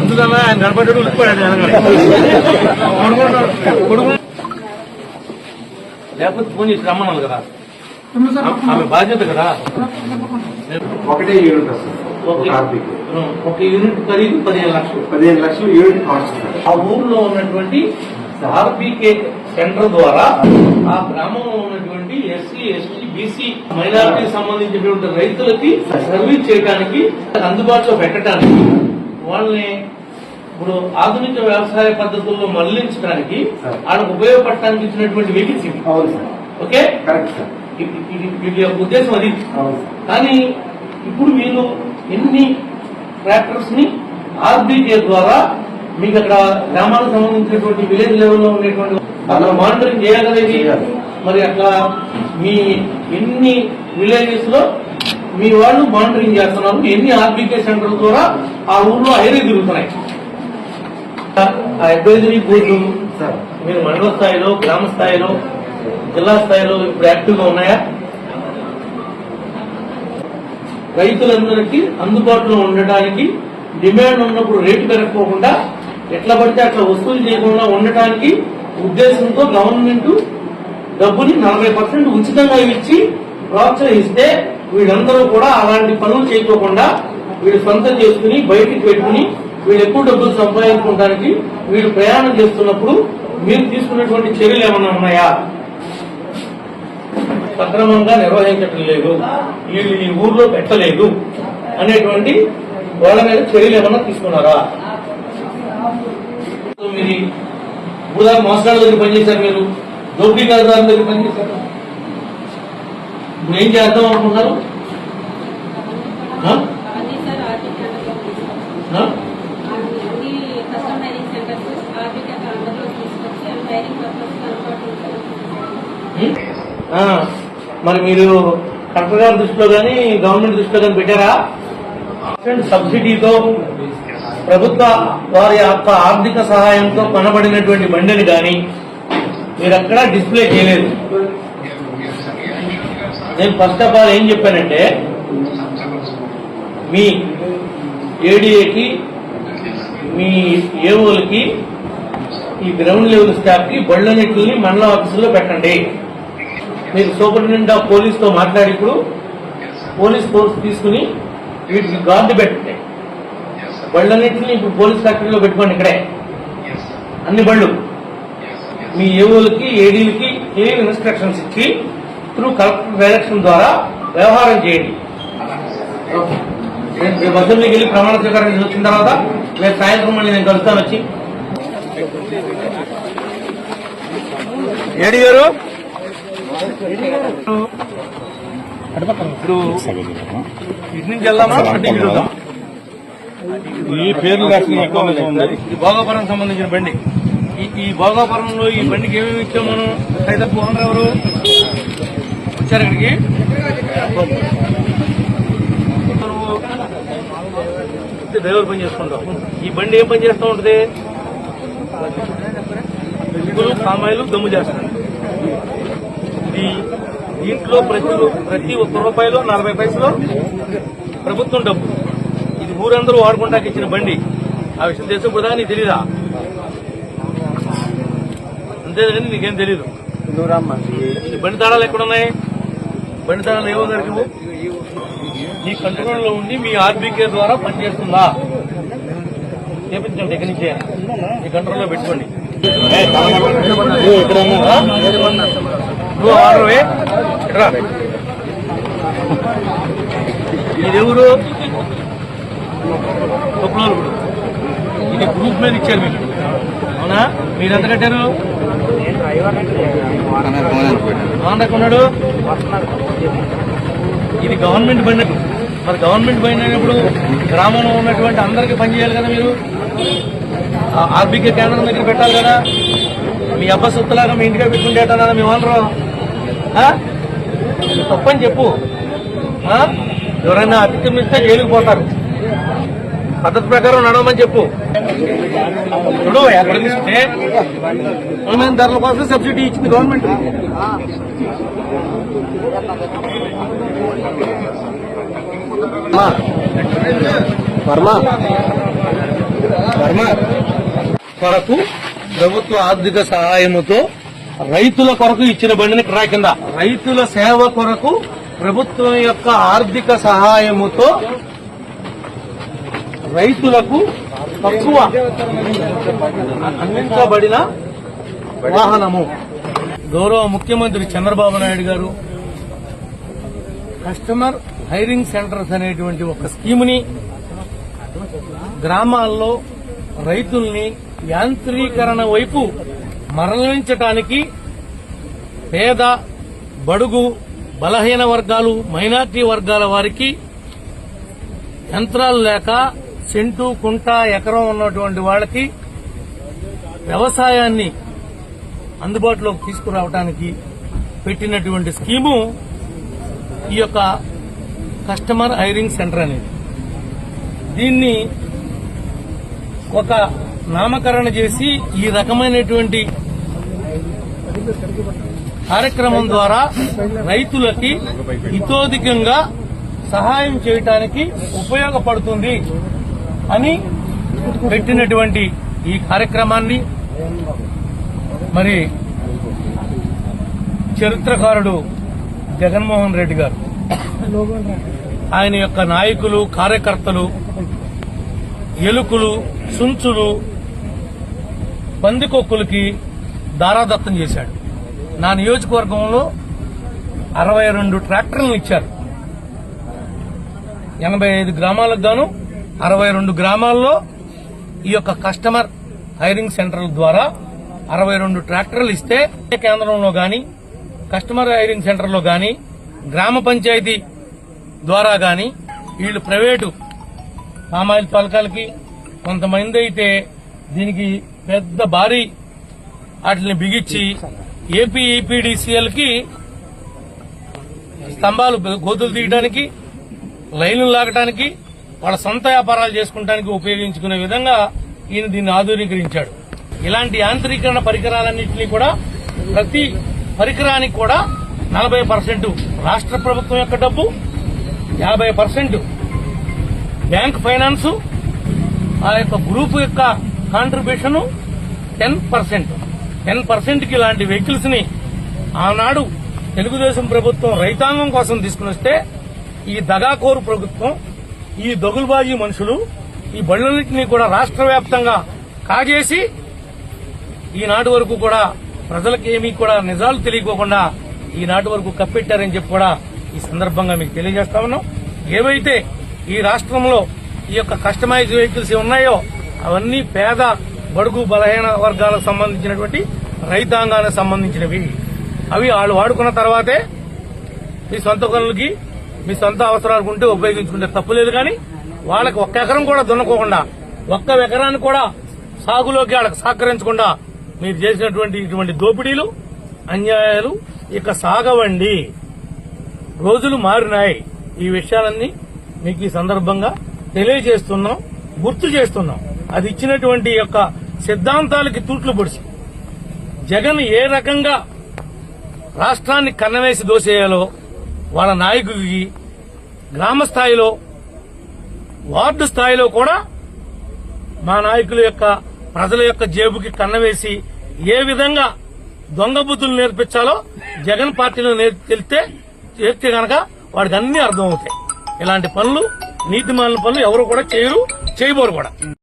ఎందుకన్నా ఆయన కనపడ్డాడు ఉలిపోయాడు కొడుకు లేకపోతే ఫోన్ చేసి రమ్మన్నాను కదా. ఆమె బాధ్యత కదా. ఒకటే యూనిట్ ఒక యూనిట్ ఖరీదు పదిహేను లక్షలు. పదిహేను లక్షలు యూనిట్ కాస్ట్. ఆ ఊర్లో ఉన్నటువంటి ఆర్బీకే సెంటర్ ద్వారా ఆ గ్రామంలో ఉన్నటువంటి ఎస్సీ ఎస్టీ బీసీ మైనారిటీకి సంబంధించినటువంటి రైతులకి సర్వీస్ చేయడానికి అందుబాటులో పెట్టడానికి వాళ్ళని ఇప్పుడు ఆధునిక వ్యవసాయ పద్ధతుల్లో మళ్ళించడానికి వాళ్ళకు ఉపయోగపడటానికి ఇచ్చినటువంటి వెహికల్స్ ఓకే? Correct sir. ఇది- ఇది వీటి యొక్క ఉద్దేశం అది. కానీ ఇప్పుడు వీళ్ళు ఎన్ని ట్రాక్టర్స్ని ఆర్బీకే ద్వారా మీకు అక్కడ గ్రామాలకు సంబంధించినటువంటి విలేజ్ లెవెల్లో ఉండేటువంటి అక్కడ మానిటరింగ్ చేయాలి. మరి అట్లా మీ ఎన్ని విలేజెస్లో మీ వాళ్ళు మానిటరింగ్ చేస్తున్నారు ఎన్ని ఆర్బీకే సెంటర్ ద్వారా ఆ ఊర్లో ఐరీ తిరుగుతున్నాయి. ఆ అడ్వైజరీ బోర్డు సార్. మీరు మండల స్థాయిలో గ్రామ స్థాయిలో జిల్లా స్థాయిలో ఇప్పుడు యాక్టివ్గా ఉన్నాయా? రైతులందరికీ అందుబాటులో ఉండటానికి డిమాండ్ ఉన్నప్పుడు రేటు పెరగపోకుండా ఎట్లా పడితే అట్లా వసూలు చేయకుండా ఉండటానికి ఉద్దేశంతో గవర్నమెంట్ డబ్బుని నలభై పర్సెంట్ ఉచితంగా ఇచ్చి ప్రోత్సహిస్తే వీళ్ళందరూ కూడా అలాంటి పనులు చేయకోకుండా వీళ్ళు సొంతం చేసుకుని బయటికి పెట్టుకుని వీళ్ళు ఎక్కువ డబ్బులు సంపాదించుకోవడానికి వీళ్ళు ప్రయాణం చేస్తున్నప్పుడు మీరు తీసుకున్నటువంటి చర్యలు ఏమైనా ఉన్నాయా? సక్రమంగా నిర్వహించటం లేదు. వీళ్ళు ఈ ఊర్లో పెట్టలేదు అనేటువంటి వాళ్ళ మీద చర్యలు ఏమన్నా తీసుకున్నారా? తొమ్మిది ఇప్పుడు దాకా మోసగాళ్ళ దగ్గర పనిచేశారు మీరు. దోపిడీదారు దగ్గర పనిచేశారు. ఇప్పుడు ఏం చేద్దాం అనుకుంటున్నారు? ఆ? మరి మీరు కలెక్టర్ గారి దృష్టిలో కానీ గవర్నమెంట్ దృష్టిలో కానీ పెట్టారా? సబ్సిడీతో ప్రభుత్వ వారి యొక్క ఆర్థిక సహాయంతో కొనబడినటువంటి బండిని కానీ మీరు అక్కడ డిస్ప్లే చేయలేదు. నేను ఫస్ట్ ఆఫ్ ఆల్ ఏం చెప్పానంటే మీ ఏడీఏకి మీ ఏఓలకి ఈ గ్రౌండ్ లెవెల్ స్టాఫ్కి బళ్ళన్నిటిని మండల ఆఫీసులో పెట్టండి. మీరు సూపరింటెండెంట్ ఆఫ్ పోలీస్తో మాట్లాడి ఇప్పుడు పోలీస్ ఫోర్స్ తీసుకుని వీటికి గార్డు పెట్టండి. బళ్ళన్నింటినీ ఇప్పుడు పోలీస్ ఫ్యాక్టరీలో పెట్టుకోండి ఇక్కడే. అన్ని బళ్ళు. మీ ఏఓలకి ఏడీలకి క్లియర్ ఇన్స్ట్రక్షన్స్ ఇచ్చి త్రూ కలెక్టర్ డైరెక్షన్ ద్వారా వ్యవహారం చేయండి. నేను రేపు మీకు వెళ్ళి ప్రమాణ స్వీకారం వచ్చిన తర్వాత రేపు సాయంత్రం మళ్ళీ నేను కలుస్తాను వచ్చి. ఏడి గారు? ఇప్పుడు ఇటు నుంచి వెళ్దామా అటు వెళ్దాం ఈ పేర్లు ఇది భోగాపురం సంబంధించిన బండి. ఈ భోగాపురంలో ఈ బండికి ఏమేమి ఇచ్చాం మనం? అయితే ఓనర్ ఎవరు? వచ్చారు ఇక్కడికి? డ్రైవర్ పని చేసుకుంటాం. ఈ బండి ఏం పని చేస్తూ ఉంటుంది? పామాయిలు దమ్ము చేస్తాం. ఇది దీంట్లో ప్రతి ప్రతి ఒక్క రూపాయలు నలభై పైసలు ప్రభుత్వం డబ్బు. ఇది ఊరందరూ వాడుకుంటాకి ఇచ్చిన బండి. ఆ విషయం తెలిసిన కూడా నీకు తెలీదా? అంతేగాని నీకేం తెలీదు. బండి తాళాలు ఎక్కడున్నాయి? బండి తాళాలు ఏమో గారికి ఇవ్వు. మీ కంట్రోల్లో ఉండి మీ ఆర్బీకే ద్వారా పనిచేస్తుందా? చేపించండి ఎక్కడి నుంచి? మీ కంట్రోల్లో పెట్టుకోండి. నువ్వు ఆర్డర్వే రా ఇదెవరు? తొక్కులోరు ఇది గ్రూప్ మీద ఇచ్చారు మీకు అవునా? మీరు ఎంత కట్టారు? ఉన్నాడు? ఇది గవర్నమెంట్ బండి మరి గవర్నమెంట్ బండి అయినప్పుడు గ్రామంలో ఉన్నటువంటి అందరికీ పనిచేయాలి కదా మీరు? ఆ ఆర్బీకే కేంద్రం దగ్గర పెట్టాలి కదా? మీ అబ్బా సొత్తులాగా మీ ఇంటిగా పెట్టుకుంటేటన్నా మీ ఓనరు తప్పని చెప్పు. ఎవరైనా అతిక్రమిస్తే జైలుకు పోతారు. పద్ధతి ప్రకారం నడవమని చెప్పు. చూడు ఎక్కడ ఆన్లైన్ ధరల కోసం సబ్సిడీ ఇచ్చింది గవర్నమెంట్ వర్మ. వర్మ. కొరకు ప్రభుత్వ ఆర్థిక సహాయముతో రైతుల కొరకు ఇచ్చిన బండిని ట్రా కింద. రైతుల సేవ కొరకు ప్రభుత్వం యొక్క ఆర్థిక సహాయముతో రైతులకు తక్కువ అందించబడిన వాహనము. గౌరవ ముఖ్యమంత్రి చంద్రబాబు నాయుడు గారు కస్టమర్ హైరింగ్ సెంటర్స్ అనేటువంటి ఒక స్కీముని గ్రామాల్లో రైతుల్ని యాంత్రీకరణ వైపు మరణించటానికి పేద బడుగు బలహీన వర్గాలు మైనార్టీ వర్గాల వారికి యంత్రాలు లేక సెంటు కుంట ఎకరం ఉన్నటువంటి వాళ్ళకి వ్యవసాయాన్ని అందుబాటులోకి తీసుకురావడానికి పెట్టినటువంటి స్కీము ఈ యొక్క కస్టమర్ హైరింగ్ సెంటర్ అనేది. దీన్ని ఒక నామకరణ చేసి ఈ రకమైనటువంటి కార్యక్రమం ద్వారా రైతులకి హితోధికంగా సహాయం చేయటానికి ఉపయోగపడుతుంది అని పెట్టినటువంటి ఈ కార్యక్రమాన్ని మరి చరిత్రకారుడు జగన్మోహన్ రెడ్డి గారు ఆయన యొక్క నాయకులు కార్యకర్తలు ఎలుకలు సుంచులు పందికొక్కులకి దారాదత్తం చేశాడు. నా నియోజకవర్గంలో అరవై రెండు ట్రాక్టర్లను ఇచ్చారు. ఎనభై ఐదు గ్రామాలకు గాను అరవై రెండు గ్రామాల్లో ఈ యొక్క కస్టమర్ హైరింగ్ సెంటర్ల ద్వారా అరవై రెండు ట్రాక్టర్లు ఇస్తే కేంద్రంలో గాని కస్టమర్ హైరింగ్ సెంటర్లో గాని గ్రామ పంచాయతీ ద్వారా గాని వీళ్ళు ప్రైవేటు పామాయిల్ పలకాలకి కొంతమంది అయితే దీనికి పెద్ద భారీ వాటిని బిగించి ఏపీ ఈపీడీసీఎల్కి స్తంభాలు గోతులు తీయడానికి లైన్లు లాగటానికి వాళ్ళ సొంత వ్యాపారాలు చేసుకుంటానికి ఉపయోగించుకునే విధంగా ఈయన దీన్ని ఆధునీకరించాడు. ఇలాంటి యాంత్రీకరణ పరికరాలన్నింటినీ కూడా ప్రతి పరికరానికి కూడా నలభై పర్సెంట్ రాష్ట్ర ప్రభుత్వం యొక్క డబ్బు యాభై పర్సెంట్ బ్యాంక్ ఫైనాన్స్ ఆ యొక్క గ్రూప్ యొక్క కాంట్రిబ్యూషన్ టెన్ పర్సెంట్. టెన్ పర్సెంట్కి ఇలాంటి వెహికల్స్ని ఆనాడు తెలుగుదేశం ప్రభుత్వం రైతాంగం కోసం తీసుకుని వస్తే ఈ దగాకోరు ప్రభుత్వం ఈ దగులుబాజీ మనుషులు ఈ బళ్ళన్నింటినీ కూడా రాష్ట్ర వ్యాప్తంగా కాజేసి ఈనాటి వరకు కూడా ప్రజలకు ఏమీ కూడా నిజాలు తెలియకోకుండా ఈనాటి వరకు కప్పెట్టారని చెప్పి కూడా ఈ సందర్భంగా మీకు తెలియజేస్తా ఉన్నాం. ఏవైతే ఈ రాష్ట్రంలో ఈ యొక్క కస్టమైజ్ వెహికల్స్ ఉన్నాయో అవన్నీ పేద బడుగు బలహీన వర్గాలకు సంబంధించినటువంటి రైతాంగానికి సంబంధించినవి. అవి వాళ్ళు వాడుకున్న తర్వాతే మీ సొంత పనులకి మీ సొంత అవసరాలకు ఉంటే ఉపయోగించుకుంటే తప్పులేదు కానీ వాళ్ళకి ఒక్క ఎకరం కూడా దున్నకోకుండా ఒక్క ఎకరాన్ని కూడా సాగులోకి వాళ్ళకి సహకరించకుండా మీరు చేసినటువంటి ఇటువంటి దోపిడీలు అన్యాయాలు ఇక సాగవండి. రోజులు మారినాయి. ఈ విషయాలన్నీ మీకు ఈ సందర్భంగా తెలియజేస్తున్నాం గుర్తు చేస్తున్నాం. అది ఇచ్చినటువంటి యొక్క సిద్ధాంతాలకి తూట్లు పొడిచి జగన్ ఏ రకంగా రాష్ట్రాన్ని కన్నవేసి దోసేయాలో వాళ్ళ నాయకుడికి గ్రామ స్థాయిలో వార్డు స్థాయిలో కూడా మా నాయకుల యొక్క ప్రజల యొక్క జేబుకి కన్నవేసి ఏ విధంగా దొంగ బుద్ధులు నేర్పించాలో జగన్ పార్టీలో తెలితే తెలిస్తే చేస్తే గనక వాడికి అన్ని అర్థమవుతాయి. ఇలాంటి పనులు నీతిమాలిన పనులు ఎవరు కూడా చేయరు చేయబోరు కూడా.